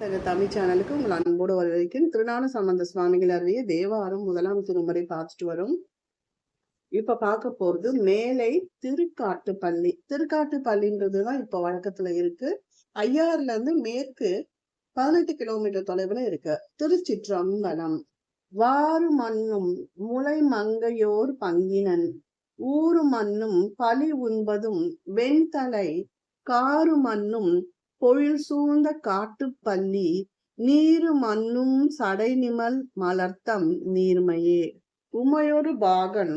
தமிழ் சேனலுக்கு உங்கள் அன்போடு வரவேற்கிறேன். திருநான சம்பந்த சுவாமிகள் அருளிய தேவாரம் முதலாம் திருமுறை பார்த்துட்டு வரும். இப்ப பார்க்க போறது மேலை திருக்காட்டு பள்ளி. திருக்காட்டு பள்ளின்றதுதான் இப்ப வழக்கத்துல இருக்கு. ஐயாறுல இருந்து மேற்கு பதினெட்டு கிலோமீட்டர் தொலைவுல இருக்கு. திருச்சிற்றம்பலம். வாறு மண்ணும் முளை மங்கையோர் பங்கினன். ஊறு மண்ணும் பழி உண்பதும் வெண்தலை காரு மண்ணும் பொழில் சூழ்ந்த காட்டுப்பள்ளி நீரு மண்ணும் சடைநிமல் மலர்த்தம் நீர்மையே. உமையொரு பாகன்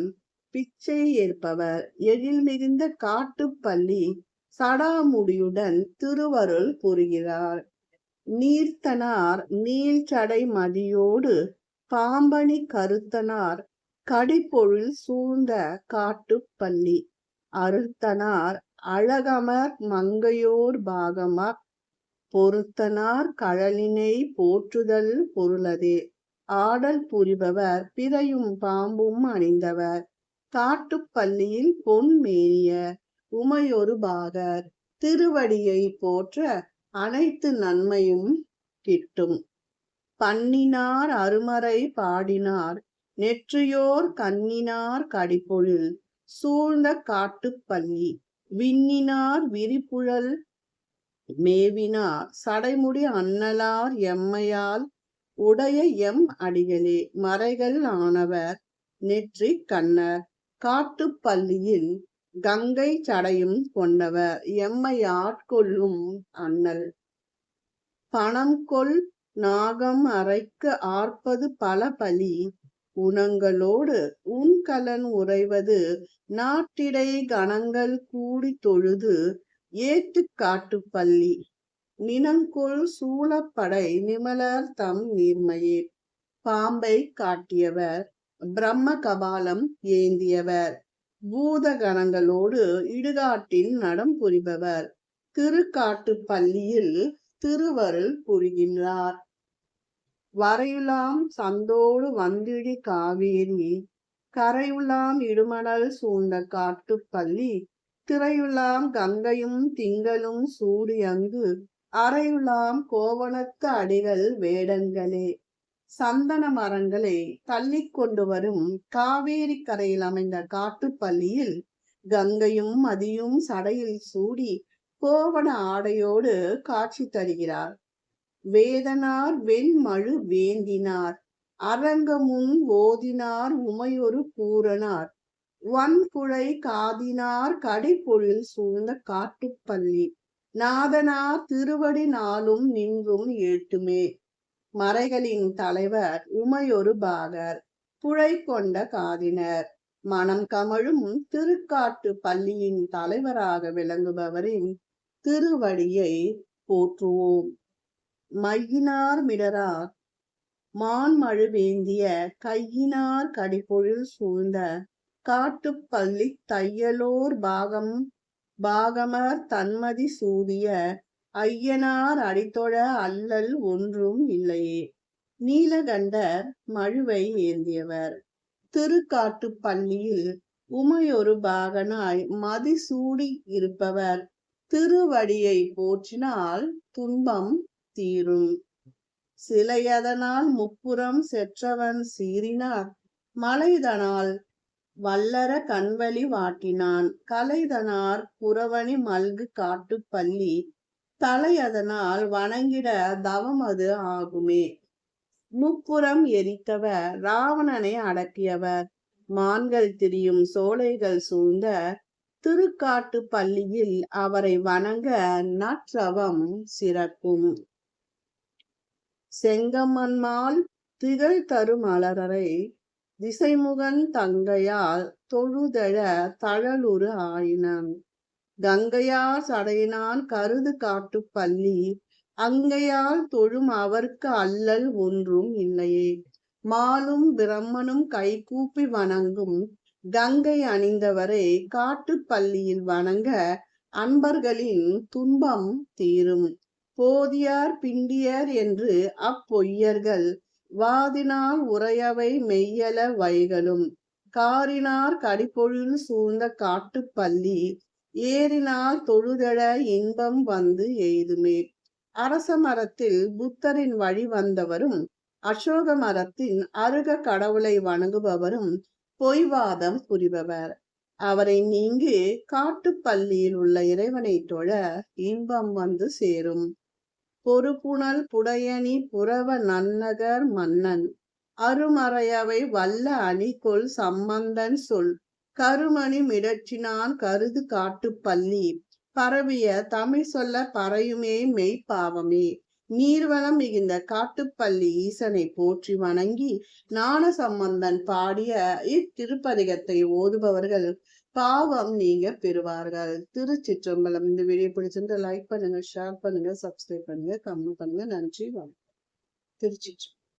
பிச்சை ஏற்பவர். எழில் மிகுந்த காட்டுப்பள்ளி சடாமுடியுடன் திருவருள் புரிகிறார். நீர்த்தனார் நீள்சடை மதியோடு பாம்பணி கருத்தனார் கடிப்பொழில் சூழ்ந்த காட்டுப்பள்ளி அருத்தனார் அழகமர் மங்கையோர் பாகமா பொருத்தனார் கழலினை போற்றுதல் பொருளதே. ஆடல் புரிபவர் பிறையும் பாம்பும் அணிந்தவர். காட்டுப்பள்ளியில் பொன் மேனிய உமையொரு பாகர். திருவடியை போற்ற அனைத்து நன்மையும் கிட்டும். பண்ணினார் அருமறை பாடினார். நெற்றியோர் கண்ணினார் கடிப்பொழில் சூழ்ந்த காட்டுப்பள்ளி விண்ணினார் விரிப்புழல் மேவினார். சடைமுடி அன்னலார் எம்மையால் உடைய எம் அடிகளே மறைகள் ஆனவர் நெற்றி கண்ணர். காட்டுப்பள்ளியில் கங்கை சடையும் கொண்டவர் எம்மை ஆட்கொள்ளும் அண்ணல். பணம் கொள் நாகம் அரைக்கு ஆர்ப்பது பல பலி உணங்களோடு உன்கலன் உறைவது நாட்டிடை கணங்கள் கூடி தொழுது ஏத்து காட்டு பள்ளி. நினங்கொள் சூழப்படை நிமலர் தம் நீர்மையே. பாம்பை காட்டியவர் பிரம்ம கபாலம் ஏந்தியவர். பூத கணங்களோடு இடுகாட்டின் நடம் புரிபவர். திருக்காட்டு பள்ளியில் திருவருள் புரிகின்றார். வரையுலாம் சந்தோடு வந்திழி காவேரி. கரையுலாம் இடுமணல் சூழ்ந்த காட்டுப்பள்ளி. திரையுலாம் கங்கையும் திங்களும் சூரியங்கு அறையுலாம் கோவணத்து அடிகள் வேடங்களே சந்தன மரங்களை தள்ளி கொண்டு வரும் காவேரி கரையில் அமைந்த காட்டுப்பள்ளியில். கங்கையும் மதியும் சடையில் சூடி கோவண ஆடையோடு காட்சி தருகிறார். வேதனார் வெண்மழு வேந்தினார் அரங்கமுன் ஓதினார் உமையொரு பூரனார் வன்குழை காதினார் கடைப்பொழில் சூழ்ந்த காட்டுப்பள்ளி. நாதனார் திருவடி நாளும் நின்றும் ஏட்டுமே. மறைகளின் தலைவர் உமையொரு பாகர். புழை கொண்ட காதினர். மனம் கமழும் திருக்காட்டு பள்ளியின் தலைவராக விளங்குபவரின் திருவடியை போற்றுவோம். மையினார் மிடரார். மான்மழு வேந்திய கையினார் கடிபொழில் சூழ்ந்த காட்டுப்பள்ளி தையலோர் பாகம் பாகமர் தன்மதி சூதிய ஐயனார் அடித்தொழ அல்லல் ஒன்றும் இல்லையே. நீலகண்டர் மழுவை ஏந்தியவர். திருக்காட்டு பள்ளியில் உமையொரு பாகனாய் மதிசூடி இருப்பவர். திருவடியை போற்றினால் துன்பம் தீரும். சிலையதனால் முப்புறம் செற்றவன் சீறினார். மலைதனால் வல்லர கண்வழி வாட்டினான். கலைதனார் புறவணி மல்கு காட்டு பள்ளி. தலையதனால் வணங்கிட தவமது ஆகுமே. முப்புறம் எரித்தவர் ராவணனை அடக்கியவர். மான்கள் திரியும் சோலைகள் சூழ்ந்த திருக்காட்டு பள்ளியில் அவரை வணங்க நற்றவம் சிறக்கும். செங்கமன்மால் திகழ் தரும் அலரரை திசைமுகன் தங்கையால் தொழுதழ தழலுரு ஆயினன். கங்கையார் சடையினான் கருது காட்டு பள்ளி அங்கையால் தொழும் அவர்க்கு அல்லல் ஒன்றும் இல்லையே. மாலும் பிரம்மனும் கைகூப்பி வணங்கும் கங்கை அணிந்தவரை காட்டுப்பள்ளியில் வணங்க அன்பர்களின் துன்பம் தீரும். போதியார் பிண்டியர் என்று அப்பொய்யர்கள் வாதினால் உரையவை மெய்யல வைகளும் காரினார் கடிப்பொழில் சூழ்ந்த காட்டுப்பள்ளி ஏறினால் தொழுதழ இன்பம் வந்து எய்துமே அரச மரத்தில் புத்தரின் வழி வந்தவரும் அசோக மரத்தின் அருக கடவுளை வணங்குபவரும் பொய்வாதம் புரிபவர். அவரை நீங்கி காட்டுப்பள்ளியில் உள்ள இறைவனை தொழ இன்பம் வந்து சேரும். பொறுப்புணல் புடையணி புறவ நன்னகர் மன்னன். அருமறையவை வல்ல அணிகொள் சம்பந்தன் சொல். கருமணி மிடற்றினான் கருது காட்டுப்பள்ளி பரவிய தமிழ் சொல்ல பறையுமே மெய்ப்பாவமே நீர்வளம் மிகுந்த காட்டுப்பள்ளி ஈசனை போற்றி வணங்கி ஞான சம்பந்தன் பாடிய இத்திருப்பதிகத்தை ஓதுபவர்கள் பாவம் நீங்க பெறுவார்கள். திருச்சிற்றம்பலம் இந்த வீடியோ பிடிச்சிருந்து லைக் பண்ணுங்க ஷேர் பண்ணுங்க சப்ஸ்கிரைப் பண்ணுங்க கமெண்ட் பண்ணுங்க. நன்றி வணக்கம். திருச்சிற்றம்பலம்.